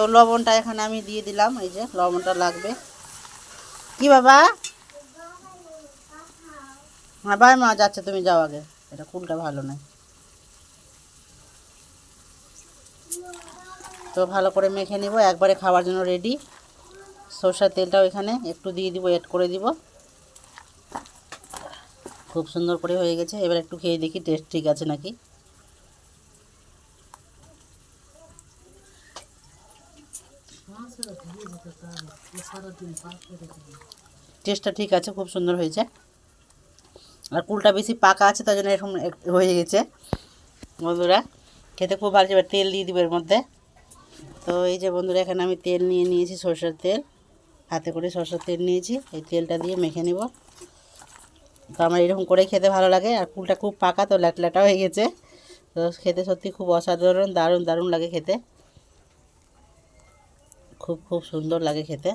তো লবণটা এখানে আমি দিয়ে দিলাম, এই যে লবণটা লাগবে। কি বাবা? হ্যাঁ বাই মা, যাচ্ছে, তুমি যাও আগে। এটা কুলটা ভালো নয়। তো ভালো করে মেখে নিব, একবারে খাওয়ার জন্য রেডি সরষের তেলটাও এখানে একটু দিয়ে দিব এড করে দিব। খুব সুন্দর করে হয়ে গেছে। এবার একটু খেয়ে দেখি টেস্ট ঠিক আছে নাকি? টেস্টটা ঠিক আছে, খুব সুন্দর হয়েছে। আর কুলটা বেশি পাকা আছে তাই জন্য এরকম হয়ে গেছে। বন্ধুরা, খেতে খুব ভালো এবার তেল দিয়ে দিব এর মধ্যে। তো এই যে বন্ধুরা, এখানে আমি তেল নিয়ে নিয়েছি, সরষের তেল। হাতে করে সরষের তেল নিয়েছি, এই তেলটা দিয়ে মেখে নিব। তো আমার এরকম করেই খেতে ভালো লাগে, আর কুলটা খুব পাকা, তো ল্যাটলাটা হয়ে গেছে। তো খেতে সত্যি খুব অসাধারণ, দারুণ দারুণ লাগে খেতে। খুব খুব সুন্দর লাগে খেতে।